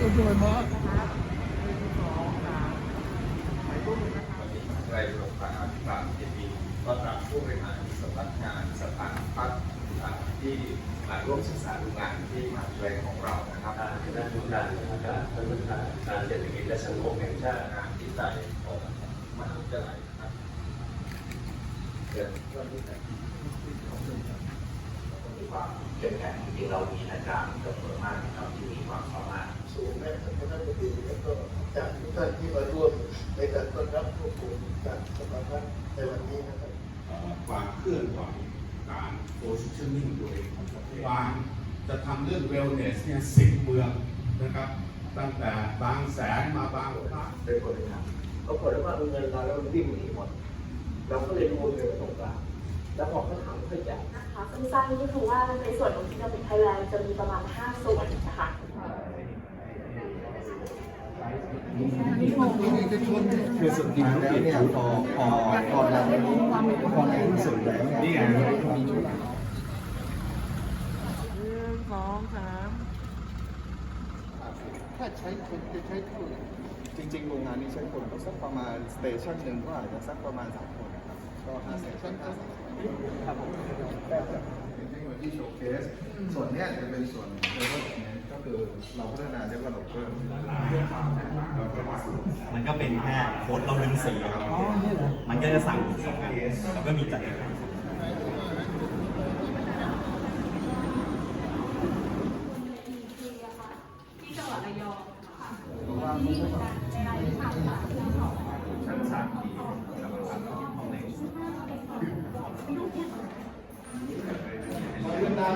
ด้วยมากไรโรงพยาบาลตามเจดีก็ตามผู้บริหารสำนักงานสถานพัฒน์ที่มาร่วมศึกษาดูงานที่มหาวิทยาลัยของเรานะครับการคณะกรรมการการพัฒนารการเศรษฐกิจและสังคมแห่งชาติงานวิจัยของมหาวิทยาลัยครับเดเรื่องที่ไหนมีความเข้มแข็งจริงเรามีอาจารย์จำนวนมากนะครับที่มีความสามารถ สูงแม่ท่านคณะบดีแล้วก็จากทุกท่านที่มาร่วมในการต้อนรับพวกผมจากสภาพัฒน์ในวันนี้นะครับความเคลื่อนไหวการ positioning ตัวเองวางจะทำเรื่อง wellness เนี่ยสิบเมืองนะครับ ตั้งแต่บางแสนมาบางพระเป็นคนทำเขาบอกว่าเงินเราแล้วมันวิ่งหนีหมด เราก็เลยรวมเงินตรงกลางแล้วพอเขาถามเขาจะนะคะสั้นๆก็คือว่าในส่วนของที่เราเป็นไทยแลนด์จะมีประมาณ 5 ส่วนนะคะ คือสุดท้ายแล้วเนี่ยพอพอพอเราพอในที่สุดแล้วเนี่ยมีจุดถ้าใช้คนจะใช้ทุนจริงๆโรงงานนี้ใช้คนก็สักประมาณสเตชันหนึ่งก็อาจจะสักประมาณสามคนครับก็ห้าสเตชันห้าสครับผมเป็นทคโนโชว์เคสส่วนเนี้ยจะเป็นส่วน คือเราพัฒนา developer แล้วก็มาสู่มันก็เป็นแค่โค้ดเราเรืองสีครับมันก็จะสั่งส่งกันแล้วก็มีจัดการที่จังหวัดระยองค่ะชั้นสามที่สำคัญของในขอบคุณนะ